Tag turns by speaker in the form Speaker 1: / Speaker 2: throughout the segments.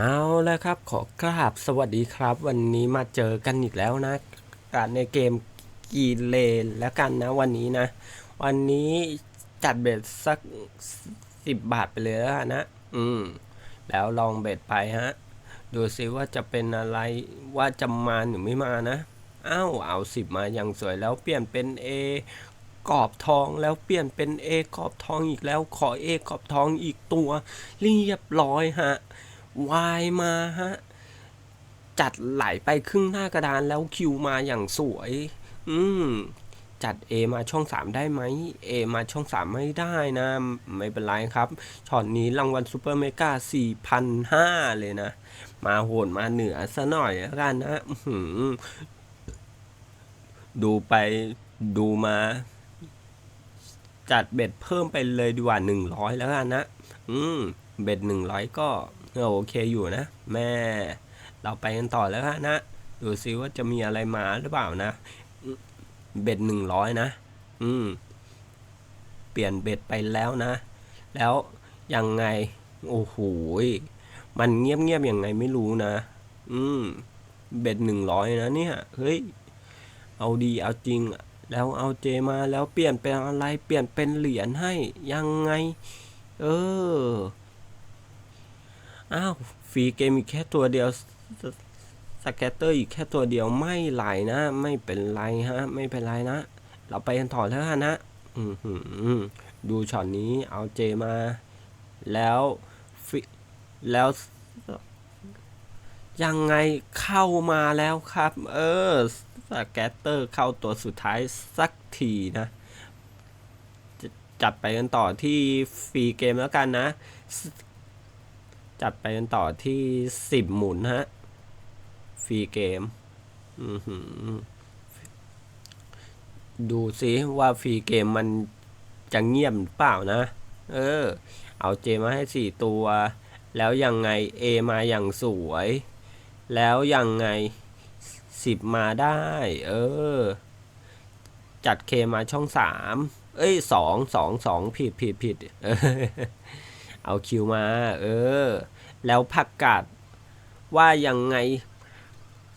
Speaker 1: เอาแล้วครับ ขอกราบสวัสดีครับ วันนี้มาเจอกันอีกแล้วนะการในเกมกีเลนแล้วกันนะวันนี้นะ วันนี้จัดเบ็ดสักสิบบาทไปเลยแล้วนนะอืม แล้วลองเบ็ดไปฮะ ดูซิว่าจะเป็นอะไรว่าจะมาหรือไม่มานะอ้าวเอาสิบมาอย่างสวยแล้วเปลี่ยนเป็น A กรอบทองแล้วเปลี่ยนเป็น A กรอบทองอีกแล้วขอ A กรอบทองอีกตัว เรียบร้อยฮะ วายมาฮะ จัดไหลไปครึ่งหน้ากระดานแล้วคิวมาอย่างสวย อืม จัด A มาช่อง 3 ได้ไหม A มาช่อง 3 ไม่ได้นะ ไม่เป็นไรครับช็อตนี้รางวัลซูเปอร์เมกา4,500เลยนะ มาโหดมาเหนือซะหน่อยแล้วกันนะดูไปดูมา จัดเบ็ดเพิ่มไปเลยดีกว่า 100 แล้วกันนะ อืม เบ็ดหนึ่งร้อย ก็โอเคอยู่นะ แม่ เราไปกันต่อแล้วนะ ดูซิว่าจะมีอะไรมาหรือเปล่านะ เบ็ดหนึ่งร้อยนะ อืม เปลี่ยนเบ็ดไปแล้วนะ แล้วยังไง โอ้โหมันเงียบๆยังไงไม่รู้นะ อืม เบ็ดหนึ่งร้อยนะเนี่ย เฮ้ย เอาดีเอาจริง แล้วเอาเจมาแล้วเปลี่ยนเป็นอะไร เปลี่ยนเป็นเหรียญให้ ยังไง เออ อ้าวฟรีเกมอีกแค่ตัวเดียวสแกตเตอร์อีกแค่ตัวเดียวไม่ไหลนะ ไม่เป็นไรฮะ ไม่เป็นไรนะ เราไปกันต่อแล้วกันะดูช็อตนี้เอาเจมา แล้วฟิแล้วยังไงเข้ามาแล้วครับ เออสแกตเตอร์เข้าตัวสุดท้ายสักทีนะจะจัดไปกันต่อที่ฟรีเกมแล้วกันนะ จัดไปกันต่อที่สิบหมุนฮะ ฟรีเกม ดูซิว่าฟรีเกมมันจะเงียบเปล่านะ เออ เอาเจมาให้สี่ตัว แล้วยังไง A มาอย่างสวย แล้วยังไงสิบมาได้ เออ จัดเคมาช่องสามเอ้ยสองสองสองผิดผิดผิดเออเอาคิวมา เออ แล้วผักกาดว่ายังไง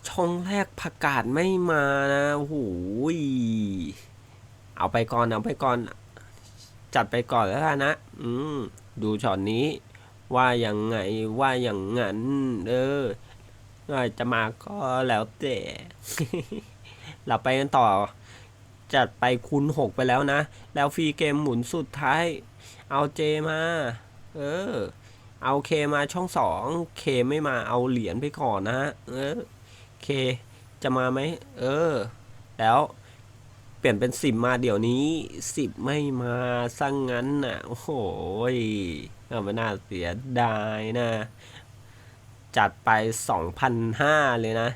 Speaker 1: ช่องแรกผักกาดไม่มานะโหยเอาไปก่อนเอาไปก่อน จัดไปก่อนแล้วนะ อืมดูช็อตนี้ ว่ายังไงว่าอย่างงั้น เออจะมาก็แล้วแต่เราไปกันต่อ จัดไปคูณหกไปแล้วนะ แล้วฟรีเกมหมุนสุดท้าย เอาเจมา เออ เอาเคมาช่องสองเคไม่มาเอาเหรียญไปก่อนนะฮะเออเคจะมาไหมเออ แล้วเปลี่ยนเป็นสิบมาเดี๋ยวนี้สิบไม่มาสังงั้นน่ะ โอ้โหยเอาไม่น่าเสียดายนะ จัดไปสองพันห้าเลยนะ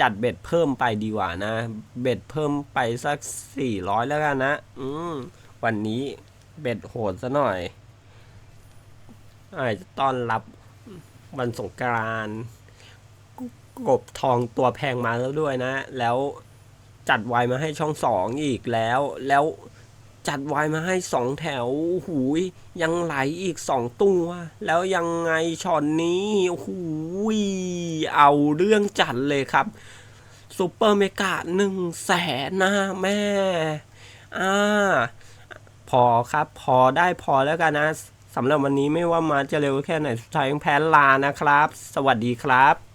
Speaker 1: จัดเบ็ดเพิ่มไปดีกว่านะ เบ็ดเพิ่มไปสักสี่ร้อยแล้วกันนะ อืมวันนี้เบ็ดโหดซะหน่อย อาจจะต้อนรับวันสงกรานต์กบทองตัวแพงมาแล้วด้วยนะ แล้วจัดไวน์มาให้ช่องสองอีกแล้ว แล้วจัดไวน์มาให้สองแถวหูย ยังไหลอีกสองตัวแล้วยังไงช็อตนี้หูย เอาเรื่องจัดเลยครับซูเปอร์เมกาหนึ่งแสนนะแม่ อ่า พอครับ พอได้พอแล้วกันนะ สำหรับวันนี้ไม่ว่ามาจะเร็วแค่ไหนสุดท้ายยังแพ้ลานะครับ สวัสดีครับ